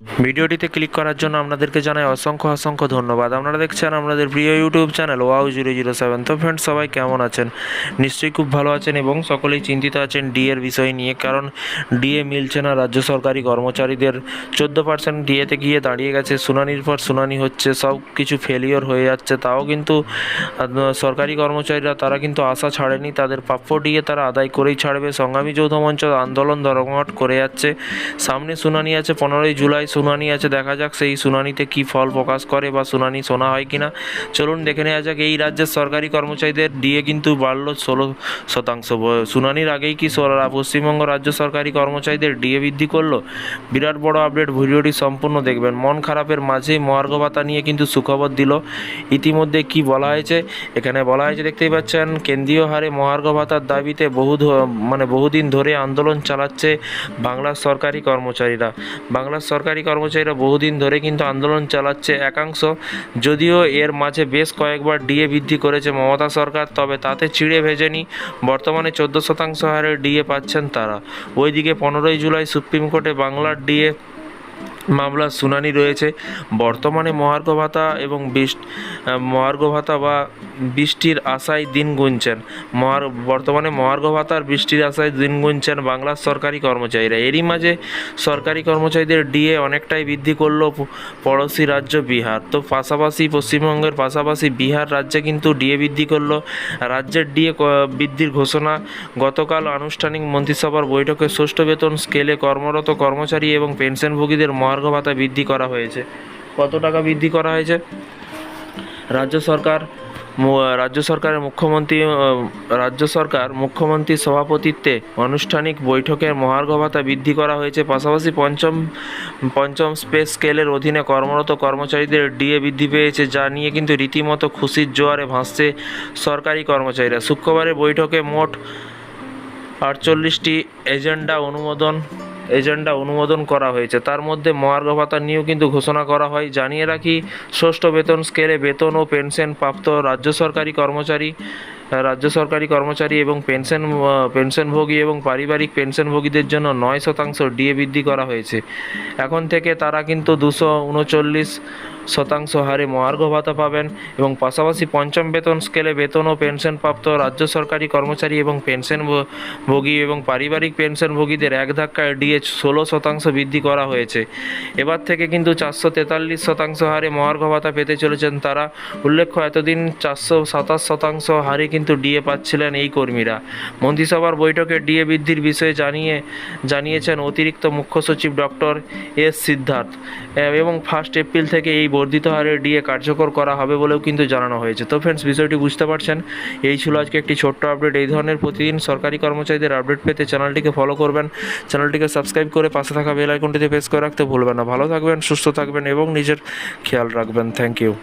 ভিডিওটিতে ক্লিক করার জন্য আপনাদেরকে জানাই অসংখ্য অসংখ্য ধন্যবাদ। আপনারা দেখছেন আপনাদের প্রিয় YouTube channel wow zero zero seven. তো ফ্রেন্ডস সবাই কেমন আছেন? নিশ্চয়ই খুব ভালো আছেন এবং সকলেই চিন্তিত আছেন ডিএর বিষয় নিয়ে, কারণ ডিএ মিলছে না রাজ্য সরকারি কর্মচারীদের। চোদ্দ পার্সেন্ট ডিএতে গিয়ে দাঁড়িয়ে গেছে, শুনানির পর শুনানি হচ্ছে, সব কিছু ফেলিওর হয়ে যাচ্ছে। তাও কিন্তু সরকারি কর্মচারীরা, তারা কিন্তু আশা ছাড়েনি, তাদের প্রাপ্য ডিএ তারা আদায় করেই ছাড়বে। সংগ্রামী যৌথ মঞ্চ আন্দোলন ধর্মঘট করে যাচ্ছে। সামনে শুনানি আছে, পনেরোই জুলাই শুনানি আছে, দেখা যাক সেই শুনানিতে কি ফল প্রকাশ করে বা শুনানি শোনা হয় কিনা। চলুন দেখে নেওয়া যাক, এই রাজ্যের সরকারি কর্মচারীদের ডিএ কিন্তু বাড়লো ষোলো শতাংশ। শুনানির আগেই কি পশ্চিমবঙ্গ রাজ্য সরকারি কর্মচারীদের ডিএ বৃদ্ধি করল? বিরাট বড় আপডেট, ভিডিওটি সম্পূর্ণ দেখবেন। মন খারাপের মাঝেই মহার্ঘ ভাতা নিয়ে কিন্তু সুখবর দিল। ইতিমধ্যে কি বলা হয়েছে? এখানে বলা হয়েছে, দেখতেই পাচ্ছেন, কেন্দ্রীয় হারে মহার্ঘ ভাতার দাবিতে বহু মানে বহুদিন ধরে আন্দোলন চালাচ্ছে বাংলার সরকারি কর্মচারীরা। বাংলার সরকারি কর্মচারীরা বহুদিন ধরে কিন্তু আন্দোলন চালাচ্ছে একাংশ। যদিও এর মাঝে বেশ কয়েকবার ডিএ বৃদ্ধি করেছে মমতা সরকার, তবে তাতে চিড়ে ভেজেনি। বর্তমানে চোদ্দ শতাংশ হারে ডিএ পাচ্ছেন তারা। ওইদিকে পনেরোই জুলাই সুপ্রিম কোর্টে বাংলার ডিএ মামলার শুনানি রয়েছে। বর্তমানে মহার্ঘ ভাতা এবং বৃষ্টি মহার্ঘ ভাতা বা বৃষ্টির আশায় দিন গুনছেন। মহার বর্তমানে মহার্ঘ ভাতার বৃষ্টির আশায় দিন গুনছেন বাংলার সরকারি কর্মচারীরা। এরই মাঝে সরকারি কর্মচারীদের ডিএ অনেকটাই বৃদ্ধি করল পড়োশি রাজ্য বিহার। তো পাশাপাশি পশ্চিমবঙ্গের পাশাপাশি বিহার রাজ্যে কিন্তু ডিএ বৃদ্ধি করল। রাজ্যের ডিএ বৃদ্ধির ঘোষণা গতকাল আনুষ্ঠানিক মন্ত্রিসভার বৈঠকে ষষ্ঠ বেতন স্কেলে কর্মরত কর্মচারী এবং পেনশনভোগীদের মহার্ঘ ভাতা বৃদ্ধি করা হয়েছে। কত টাকা বৃদ্ধি করা হয়েছে? রাজ্য সরকার রাজ্য সরকারের মুখ্যমন্ত্রী রাজ্য সরকার মুখ্যমন্ত্রীর সভাপতিত্বে আনুষ্ঠানিক বৈঠকের মহার্ঘ ভাতা বৃদ্ধি করা হয়েছে। পাশাপাশি পঞ্চম পঞ্চম স্পেস স্কেলের অধীনে কর্মরত কর্মচারীদের ডিএ বৃদ্ধি পেয়েছে, যা নিয়ে কিন্তু রীতিমতো খুশির জোয়ারে ভাসছে সরকারি কর্মচারীরা। শুক্রবারের বৈঠকে মোট আটচল্লিশটি এজেন্ডা অনুমোদন এজেন্ডা অনুমোদন করা হয়েছে। তার মধ্যে মহার্ঘ ভাতা নিয়েও কিন্তু ঘোষণা করা হয়। জানিয়ে রাখি, ষষ্ঠ বেতন স্কেলে বেতন ও পেনশন প্রাপ্ত রাজ্য সরকারি কর্মচারী, রাজ্য সরকারি কর্মচারী এবং পেনশন পেনশনভোগী এবং পারিবারিক পেনশনভোগীদের জন্য নয় শতাংশ ডিএ বৃদ্ধি করা হয়েছে। এখন থেকে তারা কিন্তু দুশো উনচল্লিশ শতাংশ হারে মহার্ঘ ভাতা পাবেন এবং পাশাপাশি পঞ্চম বেতন স্কেলে বেতন ও পেনশনপ্রাপ্ত রাজ্য সরকারি কর্মচারী এবং পেনশন ভোগী এবং পারিবারিক পেনশনভোগীদের এক ধাক্কায় ডিএ ষোলো শতাংশ বৃদ্ধি করা হয়েছে। এবার থেকে কিন্তু চারশো তেতাল্লিশ শতাংশ হারে মহার্ঘ ভাতা পেতে চলেছেন তারা। উল্লেখ্য, এতদিন চারশো সাতাশ শতাংশ হারে কিন্তু ডিএ পাচ্ছিলেন এই কর্মীরা। মন্ত্রিসভার বৈঠকে ডিএ বৃদ্ধির বিষয়ে জানিয়ে, জানিয়েছেন অতিরিক্ত মুখ্য সচিব ডক্টর এস সিদ্ধার্থ। এবং ফার্স্ট এপ্রিল থেকে এই বর্ধিত হারে ডিএ কার্যকর করা হবে বলেও কিন্তু জানানো হয়েছে। তো ফ্রেন্ডস বিষয়টি বুঝতে পারছেন? এই ছিল আজকে একটি ছোট্ট আপডেট এই ধরনের প্রতিদিন সরকারি কর্মচারীদের আপডেট পেতে চ্যানেলটিকে ফলো করবেন। চ্যানেলটিকে সাবস্ক্রাইব করে পাশে থাকা বেল আইকনটিতে প্রেস করে রাখতে ভুলবেন না। ভালো থাকবেন, সুস্থ থাকবেন এবং নিজের খেয়াল রাখবেন। Thank you